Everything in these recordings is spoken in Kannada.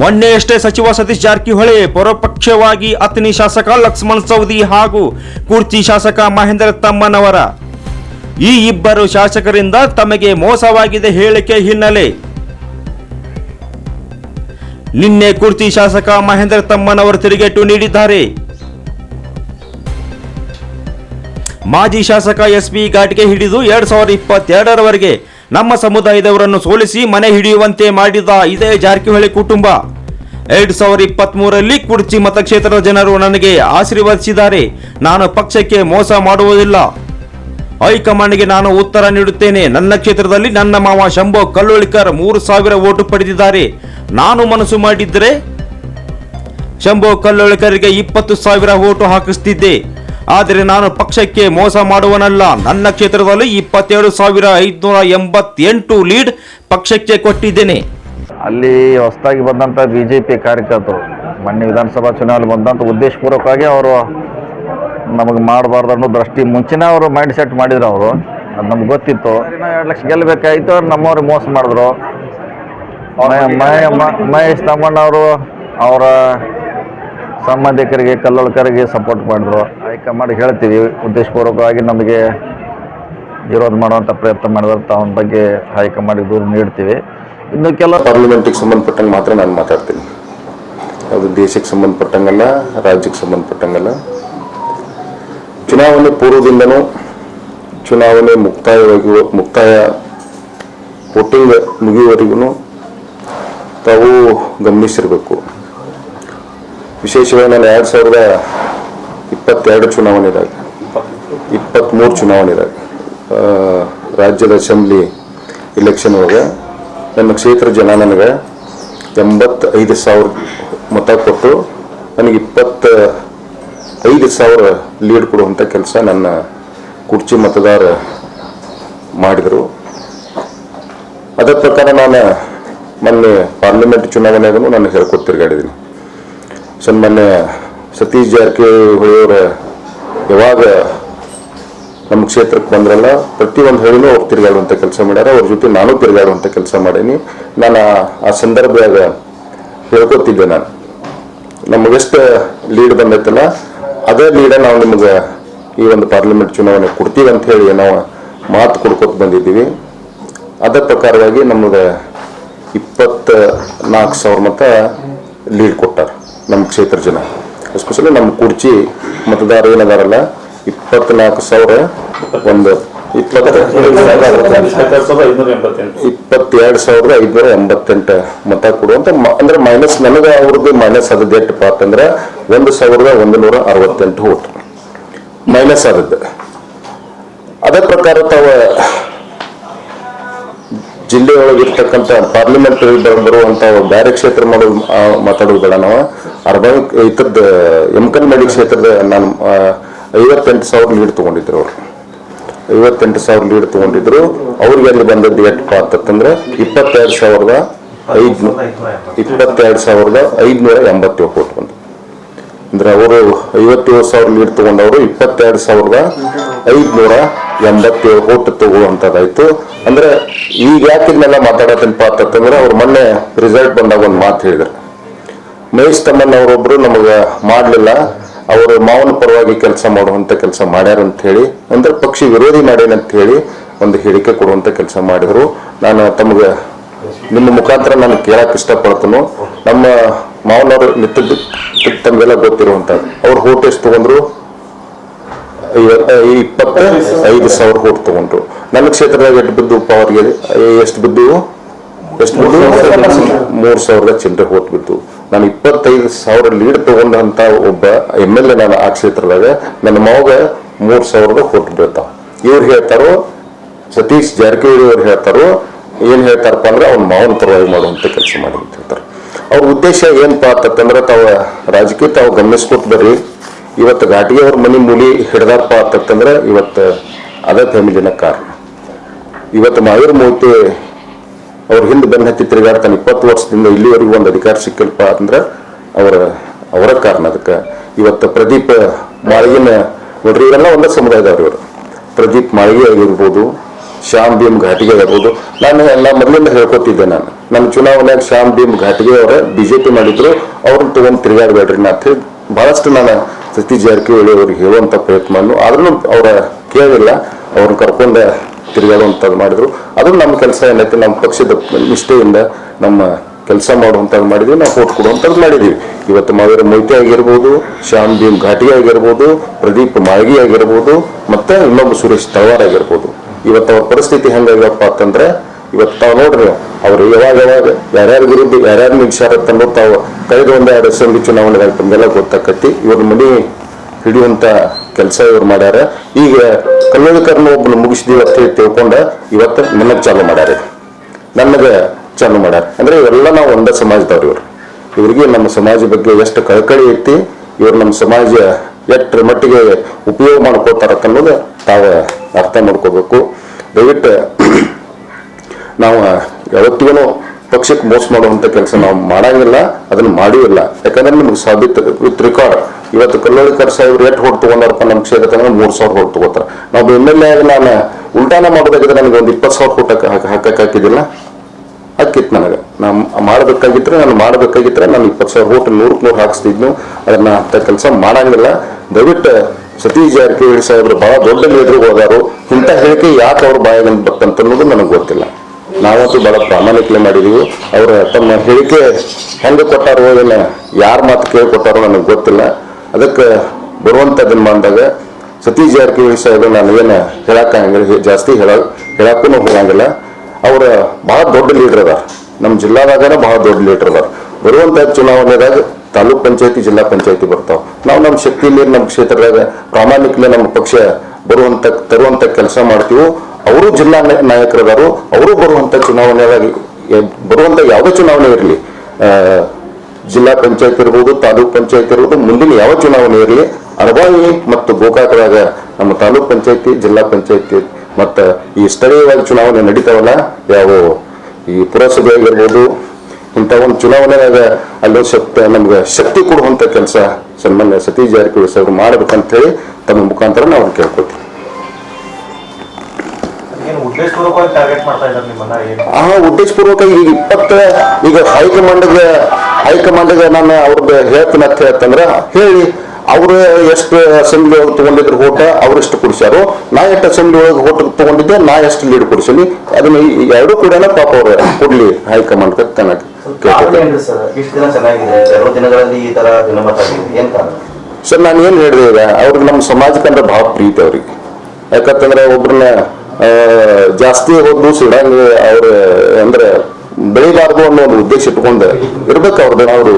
ಮೊನ್ನೆಯಷ್ಟೇ ಸಚಿವ ಸತೀಶ್ ಜಾರಕಿಹೊಳಿ ಪರೋಪಕ್ಷವಾಗಿ ಅತ್ನಿ ಶಾಸಕ ಲಕ್ಷ್ಮಣ್ ಸವದಿ ಹಾಗೂ ಕುರ್ಚಿ ಶಾಸಕ ಮಹೇಂದ್ರ ತಮ್ಮನವರ. ಈ ಇಬ್ಬರು ಶಾಸಕರಿಂದ ತಮಗೆ ಮೋಸವಾಗಿದೆ ಹೇಳಿಕೆ ಹಿನ್ನೆಲೆ. ನಿನ್ನೆ ಕುರ್ಚಿ ಶಾಸಕ ಮಹೇಂದ್ರ ತಮ್ಮನವರು ತಿರುಗೇಟು ನೀಡಿದ್ದಾರೆ. ಮಾಜಿ ಶಾಸಕ ಎಸ್ ಪಿ ಘಾಟ್ಗೆ ಹಿಡಿದು ಎರಡ್ ಸಾವಿರದ ಇಪ್ಪತ್ತೆರಡರವರೆಗೆ ನಮ್ಮ ಸಮುದಾಯದವರನ್ನು ಸೋಲಿಸಿ ಮನೆ ಹಿಡಿಯುವಂತೆ ಮಾಡಿದ ಇದೇ ಜಾರಕಿಹೊಳಿ ಕುಟುಂಬ. ಎರಡ್ ಸಾವಿರದ ಇಪ್ಪತ್ತ್ ಮೂರರಲ್ಲಿ ಕುರ್ಚಿ ಮತಕ್ಷೇತ್ರದ ಜನರು ನನಗೆ ಆಶೀರ್ವದಿಸಿದ್ದಾರೆ. ನಾನು ಪಕ್ಷಕ್ಕೆ ಮೋಸ ಮಾಡುವುದಿಲ್ಲ. ಹೈಕಮಾಂಡ್ಗೆ ನಾನು ಉತ್ತರ ನೀಡುತ್ತೇನೆ. ನನ್ನ ಕ್ಷೇತ್ರದಲ್ಲಿ ನನ್ನ ಮಾವ ಶಂಭು ಕಲ್ಲೋಳಿಕರ್ ಮೂರು ಸಾವಿರ ಓಟು ಪಡೆದಿದ್ದಾರೆ. ನಾನು ಮನಸ್ಸು ಮಾಡಿದ್ದರೆ ಶಂಭು ಕಲ್ಲೋಳಿಕರಿಗೆ ಇಪ್ಪತ್ತು ಸಾವಿರ ಓಟು ಹಾಕಿಸ್ತಿದ್ದೆ. ಆದರೆ ನಾನು ಪಕ್ಷಕ್ಕೆ ಮೋಸ ಮಾಡುವನಲ್ಲ. ನನ್ನ ಕ್ಷೇತ್ರದಲ್ಲಿ ಇಪ್ಪತ್ತೇಳು ಸಾವಿರ ಐದುನೂರ ಎಂಬತ್ತೆಂಟು ಲೀಡ್ ಪಕ್ಷಕ್ಕೆ ಕೊಟ್ಟಿದ್ದೇನೆ. ಅಲ್ಲಿ ಹೊಸದಾಗಿ ಬಂದಂಥ ಬಿ ಜೆ ಪಿ ಕಾರ್ಯಕರ್ತರು, ಮೊನ್ನೆ ವಿಧಾನಸಭಾ ಚುನಾವಣೆ ಬಂದಂಥ ಉದ್ದೇಶಪೂರ್ವಕವಾಗಿ ಅವರು ನಮಗೆ ಮಾಡಬಾರ್ದು ಅನ್ನೋ ದೃಷ್ಟಿ ಮುಂಚೆನೇ ಅವರು ಮೈಂಡ್ ಸೆಟ್ ಮಾಡಿದ್ರು ಅವರು. ಅದು ನಮ್ಗೆ ಗೊತ್ತಿತ್ತು. ಎರಡು ಲಕ್ಷ ಗೆಲ್ಲಬೇಕಾಯ್ತು, ಅವ್ರು ನಮ್ಮವ್ರಿಗೆ ಮೋಸ ಮಾಡಿದ್ರು. ಮಹೇಶ್ ತಮ್ಮಣ್ಣವರು ಅವರ ಸಂಬಂಧಿಕರಿಗೆ, ಕಲ್ಲೊಳಕರಿಗೆ ಸಪೋರ್ಟ್ ಮಾಡಿದ್ರು. ಹೈಕಮಾಂಡ್ ಹೇಳ್ತೀವಿ, ಉದ್ದೇಶಪೂರ್ವಕವಾಗಿ ನಮಗೆ ವಿರೋಧ ಮಾಡುವಂಥ ಪ್ರಯತ್ನ ಮಾಡಿದ್ರೆ. ಅವನ ಬಗ್ಗೆ ಹೈಕಮಾಂಡಿಗೆ ದೂರು ನೀಡ್ತೀವಿ. ಇನ್ನು ಕೆಲವು ಪಾರ್ಲಿಮೆಂಟಿಗೆ ಸಂಬಂಧಪಟ್ಟಂಗೆ ಮಾತ್ರ ನಾನು ಮಾತಾಡ್ತೀನಿ. ಅದು ದೇಶಕ್ಕೆ ಸಂಬಂಧಪಟ್ಟಂಗಲ್ಲ, ರಾಜ್ಯಕ್ಕೆ ಸಂಬಂಧಪಟ್ಟಂಗಲ್ಲ. ಚುನಾವಣೆ ಪೂರ್ವದಿಂದನೂ, ಚುನಾವಣೆ ಮುಕ್ತಾಯವಾಗಿ ಮುಕ್ತಾಯ ವೋಟಿಂಗ್ ಮುಗಿಯುವವರೆಗೂ ತಾವು ಗಮನಿಸಿರಬೇಕು. ವಿಶೇಷವಾಗಿ ನಾನು ಎರಡು ಸಾವಿರದ ಇಪ್ಪತ್ತೆರಡು ಚುನಾವಣೆದಾಗ ಇಪ್ಪತ್ತ್ಮೂರು ಚುನಾವಣೆ ಇದಾಗ ರಾಜ್ಯದ ಅಸೆಂಬ್ಲಿ ಇಲೆಕ್ಷನ್ ಒಳಗೆ ನನ್ನ ಕ್ಷೇತ್ರ ಜನ ನನಗೆ ಎಂಬತ್ತೈದು ಸಾವಿರ ಮತ ಕೊಟ್ಟು ನನಗೆ ಇಪ್ಪತ್ತ ಐದು ಸಾವಿರ ಲೀಡ್ ಕೊಡುವಂಥ ಕೆಲಸ ನನ್ನ ಕುರ್ಚಿ ಮತದಾರ ಮಾಡಿದರು. ಅದರ ಪ್ರಕಾರ ನಾನು ಮೊನ್ನೆ ಪಾರ್ಲಿಮೆಂಟ್ ಚುನಾವಣೆಗೂ ನಾನು ಹೇಳ್ಕೊತ ತಿರುಗಾಡಿದ್ದೀನಿ ಸನ್ಮಾನ್ಯ ಸತೀಶ್ ಜಾರಕಿಹೊಳಿ ಅವರ ಯಾವಾಗ ನಮ್ಮ ಕ್ಷೇತ್ರಕ್ಕೆ ಬಂದ್ರಲ್ಲ, ಪ್ರತಿಯೊಂದು ಹಳ್ಳಿನೂ ಅವ್ರು ತಿರುಗಾಡುವಂಥ ಕೆಲಸ ಮಾಡ್ಯಾರ, ಅವ್ರ ಜೊತೆ ನಾನು ತಿರುಗಾಡುವಂಥ ಕೆಲಸ ಮಾಡೀನಿ. ನಾನು ಆ- ಆ ಸಂದರ್ಭದಾಗ ಹೇಳ್ಕೊತಿದ್ದೆ ನಾನು. ನಮಗೆಷ್ಟು ಲೀಡ್ ಬಂದೈತಲ್ಲ, ಅದೇ ಲೀಡ ನಾವು ನಿಮಗೆ ಈ ಒಂದು ಪಾರ್ಲಿಮೆಂಟ್ ಚುನಾವಣೆ ಕೊಡ್ತೀವಿ ಅಂತ ಹೇಳಿ ನಾವು ಮಾತು ಕೊಡ್ಕೊತ ಬಂದಿದ್ದೀವಿ. ಅದರ ಪ್ರಕಾರವಾಗಿ ನಮಗೆ ಇಪ್ಪತ್ತ ನಾಲ್ಕು ಸಾವಿರ ಮತ ಲೀಡ್ ಕೊಟ್ಟಾರ. ನಮ್ಮ ಕ್ಷೇತ್ರ ಜನ. ಎಸ್ಪೆಷಲಿ ನಮ್ಮ ಕುರ್ಚಿ ಮತದಾರ ಏನದಾರಲ್ಲ, ಇಪ್ಪತ್ನಾಲ್ಕು ಸಾವಿರ ಒಂದು ಇಪ್ಪತ್ತ ಇಪ್ಪತ್ತೆರಡು ಸಾವಿರದ ಐದುನೂರ ಎಂಬತ್ತೆಂಟು ಮತ ಕೊಡುವಂತ ಅಂದ್ರೆ ಮೈನಸ್ ನನಗೆ ಅವ್ರದ್ದು ಮೈನಸ್ ಆದದ್ದು ಎಷ್ಟು ಪಾತ್ ಅಂದ್ರೆ ಒಂದು ಸಾವಿರದ ಒಂದು ನೂರ ಅರವತ್ತೆಂಟು ಓಟ್ ಮೈನಸ್ ಆದದ್ದು ಅದೇ ಪ್ರಕಾರ ತಾವ ಜಿಲ್ಲೆಯೊಳಗೆ ಇರ್ತಕ್ಕಂಥ ಪಾರ್ಲಿಮೆಂಟ್ ಬರುವಂತ ಬೇರೆ ಕ್ಷೇತ್ರ ಮಾಡೋದು ಮಾತಾಡೋದು ಬೇಡ ನಾವು. ಅರ್ಬನ್ ಇತರದ ಎಮ್ಕನ್ಮಡಿ ಕ್ಷೇತ್ರದ ನಾನು ಐವತ್ತೆಂಟು ಸಾವಿರ ಲೀಡ್ ತಗೊಂಡಿದ್ರು ಅವರು. ಐವತ್ತೆಂಟು ಸಾವಿರ ಲೀಡ್ ತಗೊಂಡಿದ್ರು. ಅವ್ರಿಗೆ ಅಲ್ಲಿ ಬಂದದ್ದು ಎಷ್ಟು ಅಂತಂದ್ರೆ ಇಪ್ಪತ್ತೆರಡು ಸಾವಿರದ ಐದು ಇಪ್ಪತ್ತೆರಡು ಸಾವಿರದ ಐದುನೂರ ಎಂಬತ್ತೇಳು ಕೋಟಿ ಬಂದು ಅಂದ್ರೆ ಅವರು ಐವತ್ತೇಳು ಸಾವಿರ ಲೀಡ್ ತಗೊಂಡವರು ಇಪ್ಪತ್ತೆರಡು ಸಾವಿರದ ಐದುನೂರ ಎಂಬತ್ತೇಳು ಕೋಟಿ ತಗೊಳ್ಳುವಂಥದ್ದಾಯ್ತು ಅಂದ್ರೆ ಈಗ ಯಾಕಿದ್ನೆಲ್ಲ ಮಾತಾಡತ್ತೇನಪ್ಪ ಅಂತಂದ್ರೆ ಅವ್ರು ಮೊನ್ನೆ ರಿಸಲ್ಟ್ ಬಂದಾಗ ಒಂದು ಮಾತು ಹೇಳಿದ್ರು. ಮಹೇಶ್ ತಮ್ಮನ್ ಅವರೊಬ್ರು ನಮಗ ಮಾಡಲಿಲ್ಲ. ಅವರು ಮಾವನ ಪರವಾಗಿ ಕೆಲಸ ಮಾಡುವಂತ ಕೆಲಸ ಮಾಡ್ಯಾರ ಅಂತ ಹೇಳಿ, ಅಂದ್ರೆ ಪಕ್ಷಿ ವಿರೋಧಿ ಮಾಡ್ಯಾನಂತ ಹೇಳಿ ಒಂದು ಹೇಳಿಕೆ ಕೊಡುವಂತ ಕೆಲಸ ಮಾಡಿದ್ರು. ನಾನು ತಮಗೆ ನಿಮ್ಮ ಮುಖಾಂತರ ನಾನು ಕೇಳಕ್ ಇಷ್ಟಪಡ್ತೇನೆ. ನಮ್ಮ ಮಾವನವರು ನಿಂತಿದ್ದು ತಮಗೆಲ್ಲ ಗೊತ್ತಿರುವಂತ, ಅವ್ರು ಹೋಟ್ ಎಷ್ಟು ತಗೊಂಡ್ರು? ಇಪ್ಪತ್ತ, ಐದು ಸಾವಿರ ಹೋಟ್ ತಗೊಂಡ್ರು. ನನ್ನ ಕ್ಷೇತ್ರದಾಗ ಎಷ್ಟು ಬಿದ್ದು ಅವ್ರಿಗೆ? ಎಷ್ಟು ಬಿದ್ದು ಎಷ್ಟು ಬಿದ್ದು ಮೂರು ಸಾವಿರದ ಚಿಲ್ಲರೆ ಹೋಟ್ ಬಿದ್ದು ನಾನು ಇಪ್ಪತ್ತೈದು ಸಾವಿರ ಲೀಡ್ ತಗೊಂಡಂತ ಒಬ್ಬ ಎಂ ಎಲ್ ಎ ನಾನು ಆ ಕ್ಷೇತ್ರದಾಗ, ನನ್ನ ಮಗ ಮೂರು ಸಾವಿರದ ಕೊಟ್ಟು ಬೀಳ್ತಾವ ಇವ್ರು ಹೇಳ್ತಾರೋ, ಸತೀಶ್ ಜಾರಕಿಹೊಳಿ ಅವ್ರು ಹೇಳ್ತಾರೋ, ಏನ್ ಹೇಳ್ತಾರಪ್ಪ ಅಂದ್ರೆ ಅವ್ನ ಮಾವನ ಪರವಾಗಿ ಮಾಡುವಂತ ಕೆಲಸ ಮಾಡಿ ಅಂತ ಹೇಳ್ತಾರೆ. ಅವ್ರ ಉದ್ದೇಶ ಏನಪ್ಪಾ ಅಂತಂದ್ರೆ ತಾವ ರಾಜಕೀಯ ತಾವು ಗಮನಿಸ್ಕೊತ ಬರ್ರಿ. ಇವತ್ತು ಘಾಟಿಗೆ ಅವ್ರ ಮನೆ ಮೂಲಿ ಹಿಡ್ದಾರಪ್ಪ ಅಂತಂದ್ರೆ ಇವತ್ತು ಅದೇ ಫ್ಯಾಮಿಲಿನ ಕಾರಣ. ಇವತ್ತು ಮಾವೀರ್ ಮೂರ್ತಿ ಅವ್ರ ಹಿಂದೆ ಬೆನ್ನ ಹತ್ತಿ ತಿರುಗಾಡ್ತಾನೆ ಇಪ್ಪತ್ತು ವರ್ಷದಿಂದ ಇಲ್ಲಿವರೆಗೂ ಒಂದು ಅಧಿಕಾರ ಸಿಕ್ಕಲ್ಪ ಅಂದ್ರೆ ಅವರ ಅವರ ಕಾರಣ ಅದಕ್ಕೆ. ಇವತ್ತು ಪ್ರದೀಪ್ ಮಾಳಿಗೆನ ನೋಡ್ರಿ ಇವರೆಲ್ಲ ಒಂದೇ ಸಮುದಾಯದವ್ರು ಇವರು. ಪ್ರದೀಪ್ ಮಾಳಿಗೆ ಆಗಿರ್ಬೋದು, ಶ್ಯಾಮ್ ಭೀಮ್ ಘಾಟಿಗೆ ಆಗಿರ್ಬೋದು. ನಾನು ಎಲ್ಲ ಮೊದಲಿಂದ ಹೇಳ್ಕೊತಿದ್ದೆ ನಾನು. ನನ್ನ ಚುನಾವಣೆಯಾಗ ಶ್ಯಾಮ್ ಭೀಮ್ ಘಾಟಿಗೆ ಅವರ ಪಿ ಮಾಡಿದ್ರು. ಅವ್ರನ್ನ ತಗೊಂಡು ತಿರುಗಾಡಬೇಡ್ರಿ ನಾ ಅಂತ ಬಹಳಷ್ಟು ನಾನು ಸತೀಶ್ ಜಾರಕಿಹೊಳಿ ಅವ್ರಿಗೆ ಹೇಳುವಂಥ ಪ್ರಯತ್ನ ಆದ್ರೂ ಅವರ ಕೇಳಿಲ್ಲ. ಅವ್ರನ್ನ ಕರ್ಕೊಂಡ ತಿರುಗಾಡುವಂಥದ್ದು ಮಾಡಿದ್ರು. ಅದು ನಮ್ಮ ಕೆಲಸ ಏನೈತೆ ನಮ್ಮ ಪಕ್ಷದ ನಿಷ್ಠೆಯಿಂದ ನಮ್ಮ ಕೆಲಸ ಮಾಡುವಂಥದ್ದು ಮಾಡಿದ್ವಿ, ನಾವು ಓಟ್ ಕೊಡುವಂಥದ್ದು ಮಾಡಿದ್ದೀವಿ ಇವತ್ತು ಮಾವೀರ ಮೊಯ್ತೆ ಆಗಿರ್ಬೋದು, ಶ್ಯಾಮ್ ಭೀಮ್ ಘಾಟಿ ಆಗಿರ್ಬೋದು, ಪ್ರದೀಪ್ ಮಾಳ್ಗಿ ಆಗಿರ್ಬೋದು, ಮತ್ತು ಇನ್ನೊಬ್ಬ ಸುರೇಶ್ ತಳವಾರ್ ಆಗಿರ್ಬೋದು. ಇವತ್ತು ಅವ್ರ ಪರಿಸ್ಥಿತಿ ಹೆಂಗಾಗ್ಯಪ್ಪ ಅಂತಂದ್ರೆ, ಇವತ್ತು ತಾವು ನೋಡ್ರಿ, ಅವರು ಯಾವಾಗ ಯಾವಾಗ, ಯಾರ್ಯಾರ ವಿರುದ್ಧ, ಯಾರ್ಯಾರು ನಿಲ್ಸಾರ ಅನ್ನೋದು ತಾವು ಕಳೆದ ಒಂದೆರಡು ಅಸೆಂಬ್ಲಿ ಚುನಾವಣೆದಾಗ ತಮಗೆಲ್ಲ ಗೊತ್ತಾಕತಿ ಇವ್ರ ಮನಿ ಹಿಡಿಯುವಂತ ಕೆಲಸ ಇವ್ರು ಮಾಡ್ಯಾರ. ಈಗ ಕಲ್ಲೋಳಕರ್ನ ಒಬ್ಬರು ಮುಗಿಸಿದೀವಿ ಅಂತ ಹೇಳಿ ತಿಳ್ಕೊಂಡ ಇವತ್ತು ನನಗೆ ಚಾಲು ಮಾಡ್ಯಾರ ನನಗೆ ಚಾಲು ಮಾಡ್ಯಾರ. ಅಂದ್ರೆ ಇವೆಲ್ಲ ನಾವು ಒಂದೇ ಸಮಾಜದವ್ರು ಇವ್ರು. ಇವರಿಗೆ ನಮ್ಮ ಸಮಾಜ ಬಗ್ಗೆ ಎಷ್ಟು ಕಳಕಳಿ ಐತಿ, ಇವ್ರು ನಮ್ಮ ಸಮಾಜ ಎಷ್ಟರ ಮಟ್ಟಿಗೆ ಉಪಯೋಗ ಅನ್ನೋದು ತಾವು ಅರ್ಥ ಮಾಡ್ಕೋಬೇಕು. ದಯವಿಟ್ಟು ನಾವು ಯಾವತ್ತಿಗೂ ಪಕ್ಷಕ್ಕೆ ಮೋಸ ಮಾಡುವಂತ ಕೆಲಸ ನಾವು ಮಾಡಂಗಿಲ್ಲ, ಅದನ್ನ ಮಾಡಿಲ್ಲ. ಯಾಕಂದ್ರೆ ನಮ್ಗೆ ಸಾಬೀತು ವಿತ್ ರೆಕಾರ್ಡ್ ಇವತ್ತು ಕಲ್ಲೋಳಿಕರ್ ಸಾಹೇಬ್ರು ಎಷ್ಟು ಹೊಟ್ಟು ತಗೊಂಡಾರಪ್ಪ ನಮ್ಮ ಕ್ಷೇತ್ರ ಮೂರು ಸಾವಿರ ಹೊಟ್ಟು ತಗೋತಾರ. ನಾವು ಎಂ ಎಲ್ ಎ ನಾನು ಉಲ್ಟಾನ ಮಾಡೋದಾಗಿದ್ರೆ ನನಗೆ ಒಂದು ಇಪ್ಪತ್ತು ಸಾವಿರ ಕೊಟ್ಟು ಹಾಕಕ್ ಹಾಕಿದಿಲ್ಲ ಹಾಕಿತ್ತು ನನಗೆ. ನಾ ಮಾಡಬೇಕಾಗಿದ್ರೆ, ನಾನು ಮಾಡಬೇಕಾಗಿದ್ರೆ ನಾನು ಇಪ್ಪತ್ತು ಸಾವಿರ ಓಟ್ ನೂರಕ್ಕೆ ನೂರು ಹಾಕಿಸ್ತಿದ್ನು. ಅದನ್ನ ಅಂತ ಕೆಲಸ ಮಾಡಂಗಿಲ್ಲ. ದಯವಿಟ್ಟು ಸತೀಶ್ ಜಾರಕಿಹೊಳಿ ಸಾಹೇಬ್ರು ಬಹಳ ದೊಡ್ಡ ಲೀಡರ್ ಹೋದಾರು ಇಂಥ ಹೇಳಿಕೆ ಯಾಕೆ ಅವ್ರ ಬಾಯಾಗಿಂದ ಬರ್ತಂತ ಅನ್ನೋದು ನನಗೆ ಗೊತ್ತಿಲ್ಲ. ನಾವಂತೂ ಬಹಳ ಪ್ರಾಮಾಣಿಕಲೆ ಮಾಡಿದೀವಿ. ಅವರ ತಮ್ಮ ಹೇಳಿಕೆ ಹೆಂಗೆ ಕೊಟ್ಟಾರೋ ಏನ, ಯಾರ ಮಾತು ಕೇಳಿ ಕೊಟ್ಟಾರೋ ನನಗೆ ಗೊತ್ತಿಲ್ಲ. ಅದಕ್ಕೆ ಬರುವಂತ ದಿನಮಾನದಾಗ ಸತೀಶ್ ಜಾರಕಿಹೊಳಿ ಸಾಹೇಬ ನಾನು ಏನು ಹೇಳಕ್ ಹಂಗಿಲ್ಲ ಜಾಸ್ತಿ ಹೇಳ ಹೇಳಕ್ಕೂ ಹೋಗಂಗಿಲ್ಲ. ಅವರ ಬಹಳ ದೊಡ್ಡ ಲೀಡರ್ ಅದ ನಮ್ಮ ಜಿಲ್ಲಾದಾಗನ ಬಹಳ ದೊಡ್ಡ ಲೀಡರ್ ಅದ ಬರುವಂತ ಚುನಾವಣೆದಾಗ ತಾಲೂಕ್ ಪಂಚಾಯತಿ, ಜಿಲ್ಲಾ ಪಂಚಾಯತಿ ಬರ್ತಾವೆ. ನಾವು ನಮ್ಮ ಶಕ್ತಿಯಲ್ಲಿ ನಮ್ಮ ಕ್ಷೇತ್ರದಾಗ ಪ್ರಾಮಾಣಿಕಲೆ ನಮ್ಮ ಪಕ್ಷ ಬರುವಂತ ತರುವಂಥ ಕೆಲಸ ಮಾಡ್ತೀವಿ ಅವರು ಜಿಲ್ಲಾ ನಾಯ- ನಾಯಕರದಾರು, ಅವರು ಬರುವಂತ ಚುನಾವಣೆದಾಗ ಎ- ಬರುವಂತ ಯಾವುದೇ ಚುನಾವಣೆ ಇರಲಿ. ಜಿಲ್ಲಾ ಪಂಚಾಯತ್ ಇರ್ಬೋದು, ತಾಲೂಕ್ ಪಂಚಾಯತ್ ಇರ್ಬೋದು, ಮುಂದಿನ ಯಾವ ಚುನಾವಣೆ ಇರಲಿ ಅರಬಾಯಿ ಮತ್ತು ಗೋಕಾಕದಾಗ ನಮ್ಮ ತಾಲೂಕ್ ಪಂಚಾಯತಿ, ಜಿಲ್ಲಾ ಪಂಚಾಯತಿ ಮತ್ತು ಈ ಸ್ಥಳೀಯವಾಗಿ ಚುನಾವಣೆ ನಡೀತಾವಲ್ಲ, ಯಾವ ಈ ಪುರಸಭೆ ಆಗಿರ್ಬೋದು ಇಂಥ ಒಂದು ಚುನಾವಣೆಯಾಗ ಅಲ್ಲಿ ಶಕ್ತಿ, ನಮ್ಗೆ ಶಕ್ತಿ ಕೊಡುವಂತ ಕೆಲಸ ಸನ್ಮಾನ್ಯ ಸತೀಶ್ ಜಾರಕಿಹೊಳಿ ಸರ್ ಮಾಡ್ಬೇಕಂತ ಹೇಳಿ ತಮ್ಮ ಮುಖಾಂತರ ನಾವು ಕೇಳ್ಕೊತೀವಿ ಟಾರ್ಗೆಟ್ ಮಾಡ್ತಾ ಇದ್ದಾರೆ ನಿಮ್ಮನ್ನ ಏನು? ಆ ಉದ್ದೇಶಪೂರ್ವಕ ಈಗ ಇಪ್ಪತ್ತ ಈಗ ಹೈಕಮಾಂಡ್ಗೆ ಹೈಕಮಾಂಡ್ಗೆ ನಾನು ಅವ್ರದ್ದು ಹೇಳ್ತೀನಿ ಅಂತ ಹೇಳ್ತಂದ್ರ ಹೇಳಿ ಅವರು ಎಷ್ಟು ಅಸೆಂಬ್ಲಿ ಒಳಗೆ ತಗೊಂಡಿದ್ರು ಓಟ ಅವ್ರು ಎಷ್ಟು ಕೊಡಿಸ್ಯಾರು. ನಾ ಎಷ್ಟು ಅಸೆಂಬ್ಲಿ ಒಳಗೆ ಓಟ್ ತಗೊಂಡಿದ್ದೆ ನಾ ಎಷ್ಟು ಲೀಡ್ ಕೊಡಿಸೀನಿ ಅದನ್ನ ಎರಡೂ ಕೂಡ ಪಾಪ ಅವ್ರ ಕೊಡ್ಲಿ ಹೈಕಮಾಂಡ್ ಏನ್ರಿ ಸರ್ ಇಷ್ಟು ದಿನ ಚೆನ್ನಾಗಿದೆ ಎರಡು ದಿನಗಳಲ್ಲಿ ಈ ತರ ಗುಣಮಟ್ಟ ಆಗಿದೆ ಏನ್ ಸರ್ ನಾನು ಏನ್ ಹೇಳಿದೆ ಈಗ ಅವ್ರಿಗೆ ನಮ್ಮ ಸಮಾಜಕ್ಕೆ ಅಂದ್ರೆ ಬಹಳ ಪ್ರೀತಿ ಅವ್ರಿಗೆ. ಯಾಕಂತಂದ್ರೆ ಒಬ್ರನ್ನ ಜಾಸ್ತಿ ಒಂದು ಸಿಡಂಗ್ ಅವ್ರ ಅಂದ್ರೆ ಬೆಳಿಬಾರ್ದು ಅನ್ನೋ ಒಂದು ಉದ್ದೇಶ ಇಟ್ಕೊಂಡು ಇರ್ಬೇಕು ಅವ್ರದ್ದು ಅವರು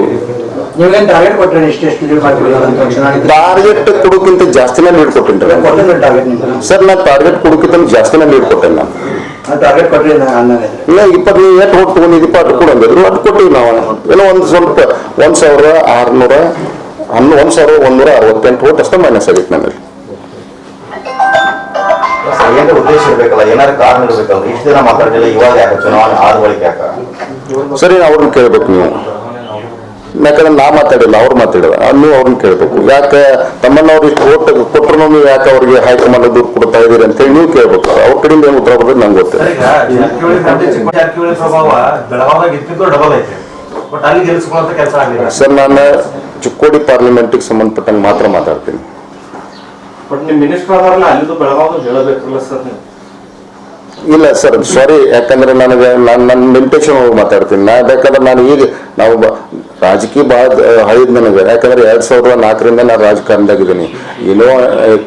ಟಾರ್ಗೆಟ್ ಕೊಡೋಕ್ಕಿಂತ ಜಾಸ್ತಿನೇ ಲೀಡ್ ಕೊಟ್ಟಿನಿ ಸರ್ ನಾನು ಟಾರ್ಗೆಟ್ ಕೊಡೋಕ್ಕಿಂತ ಜಾಸ್ತಿನೇ ನೀಡ್ ಕೊಟ್ಟೆ ನಾನು. ಇಲ್ಲ ಇಪ್ಪತ್ತು ನೀವು ಎಷ್ಟು ಹೊಟ್ಟು ತಗೊಂಡಿದ್ದೀಪ ಕೊಡು ಕೊಡಂಗಿದ್ರು ಅದು ಕೊಟ್ಟಿವಿ ನಾವು. ಏನೋ ಒಂದು ಸ್ವಲ್ಪ ಒಂದ್ ಸಾವಿರ ಆರ್ನೂರ ಹನ್ನೊಂದು ಒಂದ್ ಸಾವಿರ ಒಂದೂರ ಅರವತ್ತೆಂಟು ಓಟ್ ಅಷ್ಟೇ ಮೈನಸ್ ಆಗಿತ್ತು ನನಗೆ ಏನಾರ ಉದ್ದೇಶ ಇರ್ಬೇಕಲ್ಲ? ಏನಾದ್ರು ಕಾರಣ ಇರ್ಬೇಕಲ್ಲ? ಇಷ್ಟು ದಿನ ಮಾತಾಡಿಲ್ಲ ಇವಾಗ ಯಾಕೆ ಚುನಾವಣೆ ಆದ ಬಳಿಕ ಯಾಕ? ಸರಿ ಅವ್ರನ್ನ ಕೇಳ್ಬೇಕು ನೀವು. ಯಾಕಂದ್ರೆ ನಾ ಮಾತಾಡಿಲ್ಲ ಅವ್ರು ಮಾತಾಡಿಲ್ಲ. ನೀವು ಅವ್ರನ್ನ ಕೇಳ್ಬೇಕು. ಯಾಕೆ ತಮ್ಮನ್ನ ಅವ್ರಿಗೆ ಓಟ್ ಕೊಟ್ಟರು ನೀವು ಯಾಕೆ ಅವ್ರಿಗೆ ಹೈಕಮಾಂಡ್ ದುಡ್ಡು ಕೊಡ್ತಾ ಇದೀರಿ ಅಂತ ಹೇಳಿ ನೀವು ಕೇಳ್ಬೇಕು. ಅವ್ರ ಕಡೆಯಿಂದ ಏನು ಉತ್ತರ ಬರೋದು ನಂಗೆ ಗೊತ್ತಿಲ್ಲ. ಸರ್ ನಾನು ಚಿಕ್ಕೋಡಿ ಪಾರ್ಲಿಮೆಂಟ್ಗೆ ಸಂಬಂಧಪಟ್ಟಂಗೆ ಮಾತ್ರ ಮಾತಾಡ್ತೀನಿ. ಇಲ್ಲ ಸರ್ ಸಾರಿ ಯಾಕಂದ್ರೆ ನನಗೆ ನಾನು ನನ್ನ ಲಿಮಿಟೇಷನ್ ಹೋಗಿ ಮಾತಾಡ್ತೀನಿ. ನಾ ಬೇಕಾದ್ರೆ ನಾನು ಈಗ ನಾವು ಬ- ರಾಜಕೀಯ ಭಾಳ ಹಳಿದ್ ನನಗೆ. ಯಾಕಂದ್ರೆ ಎರಡ್ ಸಾವಿರದ ನಾಲ್ಕರಿಂದ ನಾನು ರಾಜಕಾರಣದಾಗಿದ್ದೀನಿ ಏನೋ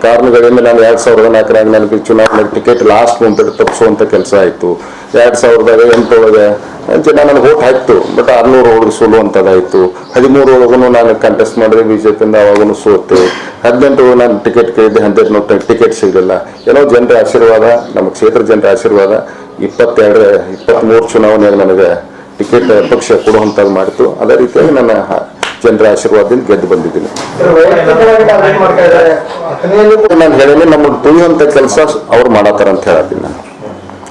ಕಾರಣಗಳಿಂದ ನಾನು ಎರಡ್ ಸಾವಿರದ ನಾಲ್ಕರಾಗ ನನಗೆ ಚುನಾವಣೆ ಟಿಕೆಟ್ ಲಾಸ್ಟ್ ಮುಂದೆ ತಪ್ಪಿಸುವಂತ ಕೆಲಸ ಆಯ್ತು. ಎರಡ್ ಸಾವಿರದಾಗ ಎಂಟೊಳಗೆ ಜನ ನನಗೆ ಓಟ್ ಹಾಕ್ತು. ಬಟ್ ಆರ್ನೂರು ಒಳಗೆ ಸೋಲುವಂತದಾಯ್ತು. ಹದಿಮೂರು ಒಳಗೂ ನಾನು ಕಂಟೆಸ್ಟ್ ಮಾಡಿದ್ರೆ ಬಿಜೆಪಿಯಿಂದ ಅವಾಗೂ ಸೋತೆ. ಹದಿನೆಂಟು ನಾನು ಟಿಕೆಟ್ ಕೇಳಿದ್ದೆ, ಹದಿನೆಂಟು ಟಿಕೆಟ್ ಸಿಗಲಿಲ್ಲ. ಏನೋ ಜನರ ಆಶೀರ್ವಾದ ನಮ್ಮ ಕ್ಷೇತ್ರ ಜನರ ಆಶೀರ್ವಾದ. ಇಪ್ಪತ್ತೆರಡು, ಇಪ್ಪತ್ತ್ಮೂರು ಚುನಾವಣೆಯಲ್ಲಿ ನನಗೆ ಟಿಕೆಟ್ ಪಕ್ಷ ಕೊಡುವಂಥದ್ದು ಮಾಡಿತು. ಅದೇ ರೀತಿಯಾಗಿ ನನ್ನ ಜನರ ಆಶೀರ್ವಾದದಿಂದ ಗೆದ್ದು ಬಂದಿದ್ದೀನಿ. ನಾನು ಹೇಳಿ ನಮ್ಮ ತುಳಿಯುವಂಥ ಕೆಲಸ ಅವ್ರು ಮಾಡತ್ತಾರ ಅಂತ ಹೇಳತ್ತೀನಿ ನಾನು.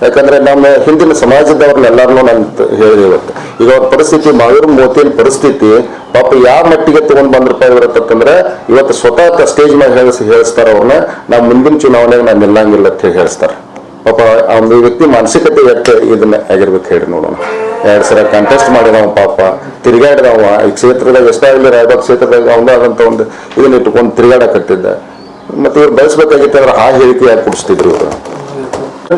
ಯಾಕಂದ್ರೆ ನಮ್ಮ ಹಿಂದಿನ ಸಮಾಜದವ್ರನ್ನೆಲ್ಲರನ್ನೂ ನಾನು ಹೇಳಿದೆ ಇವತ್ತು. ಈಗ ಅವ್ರ ಪರಿಸ್ಥಿತಿ ಮಾವೀರ ಮೋತಿನ ಪರಿಸ್ಥಿತಿ ಪಾಪ ಯಾವ ಮಟ್ಟಿಗೆ ತಗೊಂಡ್ ಬಂದ್ರಪ್ಪ ಇವ್ರತ್ತಂದ್ರೆ ಇವತ್ತು ಸ್ವತಃ ಸ್ಟೇಜ್ ಮ್ಯಾಗ ಹೇಳಿಸ್ ಹೇಳಿಸ್ತಾರ ಅವ್ರನ್ನ ನಾವು ಮುಂದಿನ ಚುನಾವಣೆಗೆ ನಾನು ನಿಲ್ಲಂಗಿಲ್ಲ ಅಂತ ಹೇಳಿ ಹೇಳಿಸ್ತಾರೆ. ಪಾಪ ಒಂದು ವ್ಯಕ್ತಿ ಮಾನಸಿಕತೆ ಎಷ್ಟು ಇದನ್ನ ಆಗಿರ್ಬೇಕು ಹೇಳಿ ನೋಡೋಣ. ಎರಡು ಸಲ ಕಂಟೆಸ್ಟ್ ಮಾಡಿದವ ಪಾಪ ತಿರುಗಾಡಿದವ ಈ ಕ್ಷೇತ್ರದಾಗ ಎಷ್ಟಾಗಲಿ ರಾಯಬಾಗ್ ಕ್ಷೇತ್ರದಾಗ ಅವನ ಆದಂತ ಒಂದು ಇದನ್ನ ಇಟ್ಕೊಂಡು ತಿರುಗಾಡಕತ್ತಿದ್ದ ಮತ್ತೆ ಇವ್ರು ಬೆಳೆಸ್ಬೇಕಾಗಿತ್ತು ಅಂದ್ರೆ ಆ ಹೇಳಿಕೆ ಯಾಕೆ ಕೊಡಿಸ್ತಿದ್ರು ಇವರು?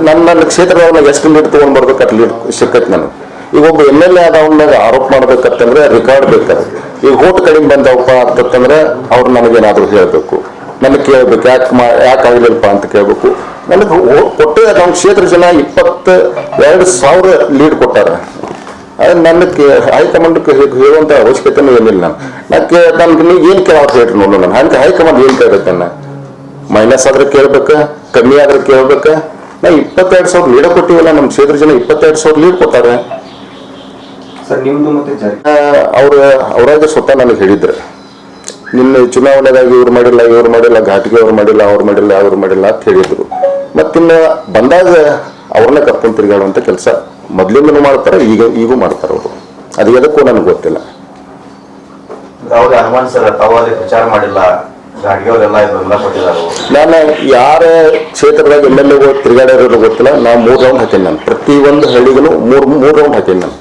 ನನ್ನ ನನ್ನ ಕ್ಷೇತ್ರದವ್ರನ್ನ ಎಷ್ಟು ಲೀಡ್ ತಗೊಂಡ್ ಬರ್ಬೇಕು ಅಟ್ ಲೀಡ್ ಸಿಕ್ಕತ್ ನಾನು ಈಗ ಒಬ್ಬ ಎಂ ಎಲ್ ಎ ಆದವನ್ನಾಗ ಆರೋಪ ಮಾಡ್ಬೇಕಂತಂದ್ರೆ ರೆಕಾರ್ಡ್ ಬೇಕಾದ್ರೆ. ಈಗ ಓಟ್ ಕಡಿಮೆ ಬಂದವಪ್ಪ ಅಂತಂದ್ರೆ ಅವ್ರು ನನಗೇನಾದ್ರೂ ಹೇಳ್ಬೇಕು. ನನಗೆ ಕೇಳ್ಬೇಕು, ಯಾಕೆ ಮಾ, ಯಾಕೆ ಆಗಿಲ್ಲಪ್ಪ ಅಂತ ಕೇಳ್ಬೇಕು. ನನಗೆ ಕೊಟ್ಟೆ ನಮ್ಮ ಕ್ಷೇತ್ರ ಜನ ಇಪ್ಪತ್ತ ಎರಡು ಸಾವಿರ ಲೀಡ್ ಕೊಟ್ಟಾರೆ. ನನಗೆ ಹೈಕಮಾಂಡ್ಗೆ ಹೇಳುವಂತ ಅವಶ್ಯಕತೆನೂ ಏನಿಲ್ಲ ನಾನು. ನನಗೆ ನನ್ಗೆ ನೀವು ಏನು ಕೇಳೋದು ಹೇಳ್ರಿ ನೋಡು ನಾನು. ಹಂಗೆ ಹೈಕಮಾಂಡ್ ಏನು ಕೇಳ್ಬೇಕು ನಾನು ಮೈನಸ್ ಆದ್ರೆ ಕೇಳ್ಬೇಕ, ಕಮ್ಮಿ ಆದ್ರೆ ಕೇಳ್ಬೇಕ. ನಾ ಇಪ್ಪತ್ತೆರಡು ಸಾವಿರ ಲೀಡ ಕೊಟ್ಟಿವಲ್ಲ, ನಮ್ಮ ಕ್ಷೇತ್ರ ಜನ ಇಪ್ಪತ್ತೆರಡು ಸಾವಿರ ಲೀಡ್ ಕೊಟ್ಟಾರೆ. ಸರ್ ನಿಮ್ದು ಮತ್ತೆ ಜಾರಕಿಹೊಳಿ ಅವ್ರ ಅವರಾಗ ಸ್ವತಃ ನನಗೆ ಹೇಳಿದ್ರು. ನಿನ್ನೆ ಚುನಾವಣೆದಾಗ ಇವ್ರು ಮಾಡಿಲ್ಲ ಇವ್ರು ಮಾಡಿಲ್ಲ ಘಾಟಿಗೆ ಅವ್ರು ಮಾಡಿಲ್ಲ ಅವ್ರು ಮಾಡಿಲ್ಲ ಅವ್ರು ಮಾಡಿಲ್ಲ ಅಂತ ಹೇಳಿದ್ರು. ಮತ್ತಿನ್ನ ಬಂದಾಗ ಅವ್ರನ್ನ ಕರ್ಕೊಂಡು ತಿರುಗಾಡುವಂತ ಕೆಲಸ ಮೊದ್ಲಿಂದನು ಮಾಡ್ತಾರೆ ಈಗ ಈಗೂ ಮಾಡ್ತಾರೆ ಅವರು. ಅದು ಎದಕ್ಕೂ ನನಗೆ ಗೊತ್ತಿಲ್ಲ. ಪ್ರಚಾರ ಮಾಡಿಲ್ಲ. ನಾನು ಯಾರ ಕ್ಷೇತ್ರದಾಗ ಎಂ ಎಲ್ ಎ ತಿರ್ಗಾಡ್ಯಾರ ಗೊತ್ತಿಲ್ಲ ನಾನು ಮೂರು ರೌಂಡ್ ಹಾಕೇನಿ ನಾನು. ಪ್ರತಿ ಒಂದು ಹಳ್ಳಿಗೂ ಮೂರು ಮೂರು ರೌಂಡ್ ಹಾಕೇನಿ ನಾನು.